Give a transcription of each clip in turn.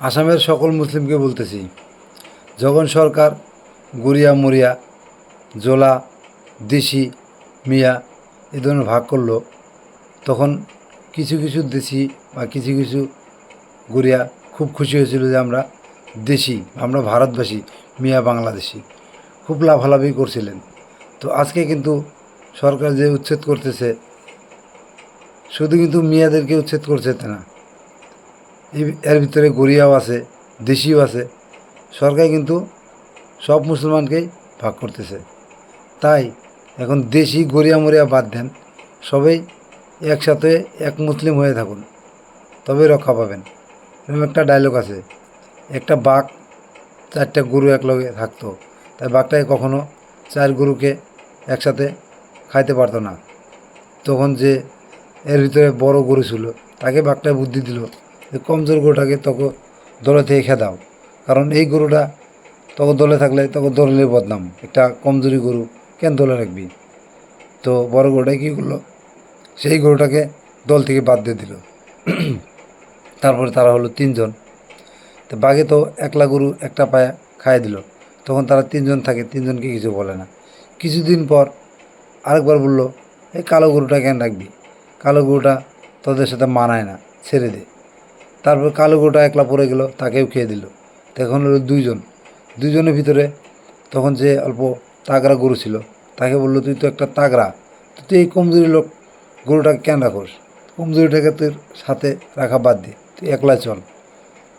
আসামের সকল মুসলিমকে বলতেছি যখন সরকার গুরিয়া মুরিয়া জোলা, দেশি, মিয়া, এ ধরনের ভাগ করল। তখন কিছু কিছু দেশি বা কিছু কিছু গুরিয়া খুব খুশি হয়েছিল যে আমরা দেশি, আমরা ভারতবাসী, মিয়া বাংলাদেশি, খুব লাভালাভি করছিলেন। তো আজকে কিন্তু সরকার যে উচ্ছেদ করতেছে, শুধু কিন্তু মিয়াদেরকে উচ্ছেদ করছে না এর ভিতরে গড়িয়াও আছে, দেশিও আছে। সরকার কিন্তু সব মুসলমানকেই ভাগ করতেছে। তাই এখন দেশি গড়িয়া মরিয়া বাদ দেন, সবাই একসাথে এক মুসলিম হয়ে থাকুন, তবে রক্ষা পাবেন। এরকম একটা ডায়লগ আছে, একটা বাঘ চারটা গরু একলগে থাকতো, তাই বাঘটাকে কখনো চার গরুকে একসাথে খাইতে পারতো না। তখন যে এর ভিতরে বড় গরু ছিল, তাকে বাঘটায় বুদ্ধি দিল। কমজোর গরুটাকে তখন দলে থেকে খেদাও কারণ এই গরুটা তখন দলে থাকলে, তখন দলে বদনাম। একটা কমজোরি গরু কেন দলে রাখবি? তো বড় গরুটা কী করল? সেই গরুটাকে দল থেকে বাদ দিয়ে দিল। তারপরে তারা হলো তিনজন। তো বাঘে তো একলা গরু একটা পায়ে খাইয়ে দিল। তখন তারা তিনজন থাকে, তিনজনকে কিছু বলে না। কিছুদিন পর আরেকবার বলল, এই কালো গরুটা কেন রাখবি? কালো গরুটা তোদের সাথে মানায় না, ছেড়ে দে। তারপর কালো গরুটা একলা পড়ে গেল, তাকেও খেয়ে দিল। তখন হলো দুইজন। দুইজনের ভিতরে তখন যে অল্প তাগড়া গরু ছিল, তাকে বলল, তুই তো একটা তাগড়া তুই এই কমজোরি লোক গরুটাকে কেন রাখোস? কমজোরিটাকে তোর সাথে রাখা বাদ দে, তুই একলা চল।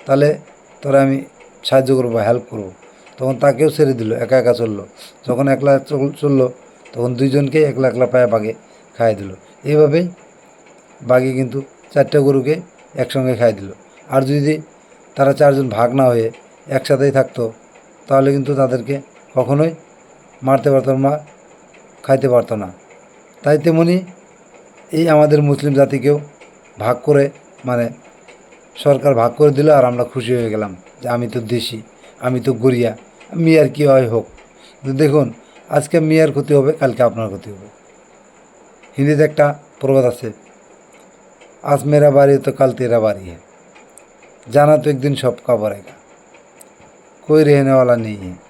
তাহলে তোরা আমি সাহায্য করব হেল্প করব। তখন তাকেও ছেড়ে দিল, একা একা চলল। যখন একলা চল- চলল, তখন দুইজনকে একলা একলা পায়ে বাঘে খাইয়ে দিল। এইভাবেই বাঘে কিন্তু চারটে গরুকে একসঙ্গে খাই দিল। আর যদি তারা চারজন ভাগ না হয়ে একসাথেই থাকতো, তাহলে কিন্তু তাদেরকে কখনোই মারতে পারতো না, খাইতে পারতো না। তাই তেমনি এই আমাদের মুসলিম জাতিকেও ভাগ করে মানে সরকার ভাগ করে দিল আর আমরা খুশি হয়ে গেলাম যে আমি তো দেশি, আমি তো গড়িয়া, মিয়ার কী হয় হোক। দেখুন, আজকে মিয়ার ক্ষতি হবে, কালকে আপনার ক্ষতি হবে। হিন্দিতে একটা প্রবাদ আছে आज मेरा बारी है तो कल तेरा बारी है जाना तो एक दिन सबका पड़ेगा कोई रहने वाला नहीं है